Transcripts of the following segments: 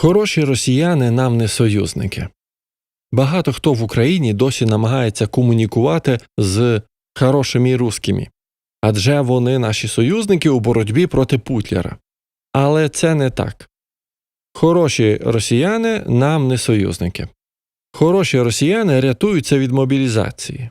Хороші росіяни нам не союзники. Багато хто в Україні досі намагається комунікувати з хорошими русскими, адже вони наші союзники у боротьбі проти Путлера. Але це не так. Хороші росіяни нам не союзники. Хороші росіяни рятуються від мобілізації,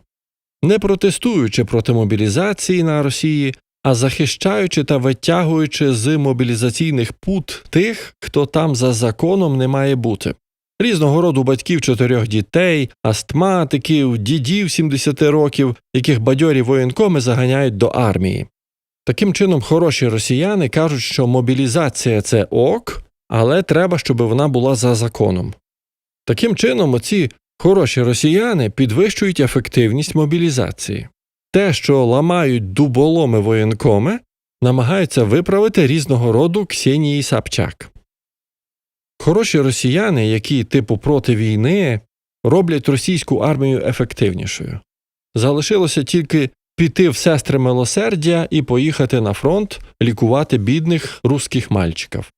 не протестуючи проти мобілізації на Росії, а захищаючи та витягуючи з мобілізаційних пут тих, хто там за законом не має бути. Різного роду батьків чотирьох дітей, астматиків, дідів 70 років, яких бадьорі воєнкоми заганяють до армії. Таким чином, хороші росіяни кажуть, що мобілізація це ок, але треба, щоб вона була за законом. Таким чином, оці хороші росіяни підвищують ефективність мобілізації. Те, що ламають дуболоми воєнкоми, намагаються виправити різного роду Ксенії Сапчак. Хороші росіяни, які типу проти війни, роблять російську армію ефективнішою. Залишилося тільки піти в сестри милосердя і поїхати на фронт лікувати бідних русських мальчиків.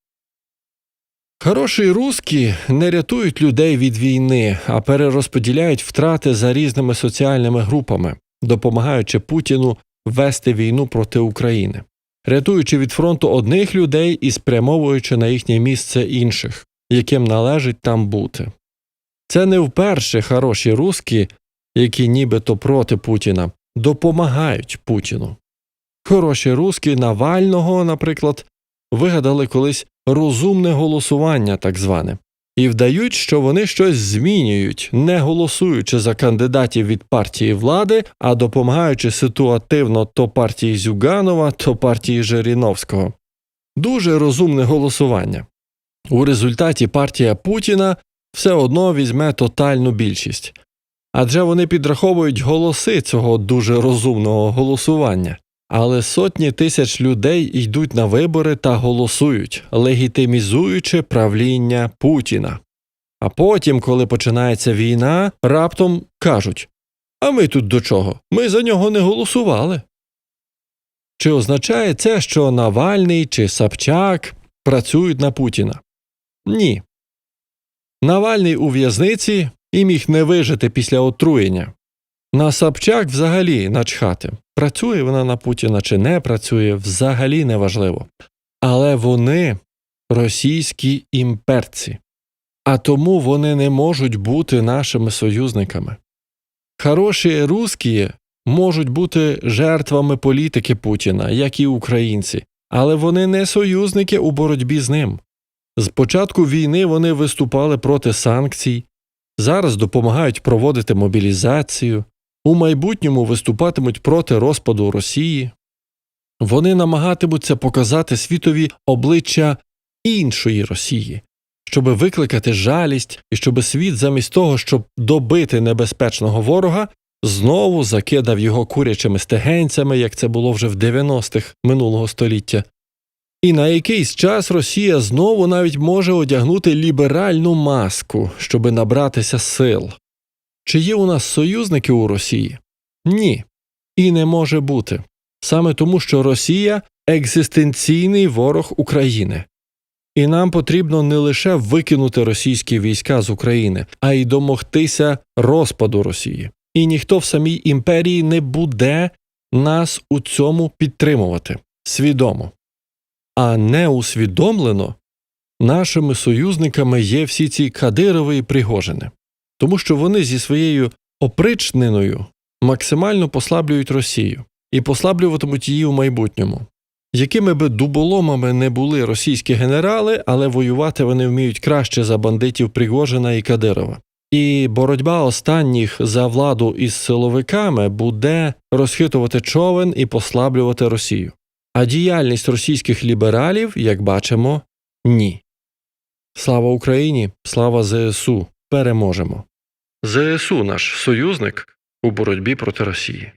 Хороші русські не рятують людей від війни, а перерозподіляють втрати за різними соціальними групами, допомагаючи Путіну вести війну проти України, рятуючи від фронту одних людей і спрямовуючи на їхнє місце інших, яким належить там бути. Це не вперше хороші русські, які нібито проти Путіна, допомагають Путіну. Хороші русські Навального, наприклад, вигадали колись розумне голосування, так зване, і вдають, що вони щось змінюють, не голосуючи за кандидатів від партії влади, а допомагаючи ситуативно то партії Зюганова, то партії Жириновського. Дуже розумне голосування. У результаті партія Путіна все одно візьме тотальну більшість. Адже вони підраховують голоси цього дуже розумного голосування. Але сотні тисяч людей йдуть на вибори та голосують, легітимізуючи правління Путіна. А потім, коли починається війна, раптом кажуть А ми тут до чого? Ми за нього не голосували. Чи означає це, що Навальний чи Сапчак працюють на Путіна? Ні. Навальний у в'язниці і міг не вижити після отруєння. На Сапчак взагалі начхати. Працює вона на Путіна чи не працює, взагалі неважливо. Але вони російські імперці, а тому вони не можуть бути нашими союзниками. Хороші русські можуть бути жертвами політики Путіна, як і українці, але вони не союзники у боротьбі з ним. З початку війни вони виступали проти санкцій, зараз допомагають проводити мобілізацію, у майбутньому виступатимуть проти розпаду Росії. Вони намагатимуться показати світові обличчя іншої Росії, щоб викликати жалість і щоб світ, замість того, щоб добити небезпечного ворога, знову закидав його курячими стегенцями, як це було вже в 90-х минулого століття. І на якийсь час Росія знову навіть може одягнути ліберальну маску, щоби набратися сил. Чи є у нас союзники у Росії? Ні. І не може бути. Саме тому, що Росія екзистенційний ворог України. І нам потрібно не лише викинути російські війська з України, а й домогтися розпаду Росії. І ніхто в самій імперії не буде нас у цьому підтримувати свідомо. А неусвідомлено нашими союзниками є всі ці Кадирови і Пригожини тому що вони зі своєю опричненою максимально послаблюють Росію і послаблюватимуть її у майбутньому. Якими би дуболомами не були російські генерали, але воювати вони вміють краще за бандитів Пригожина і Кадирова. І боротьба останніх за владу із силовиками буде розхитувати човен і послаблювати Росію. А діяльність російських лібералів, як бачимо, ні. Слава Україні, слава ЗСУ! Переможемо! ЗСУ наш союзник у боротьбі проти Росії.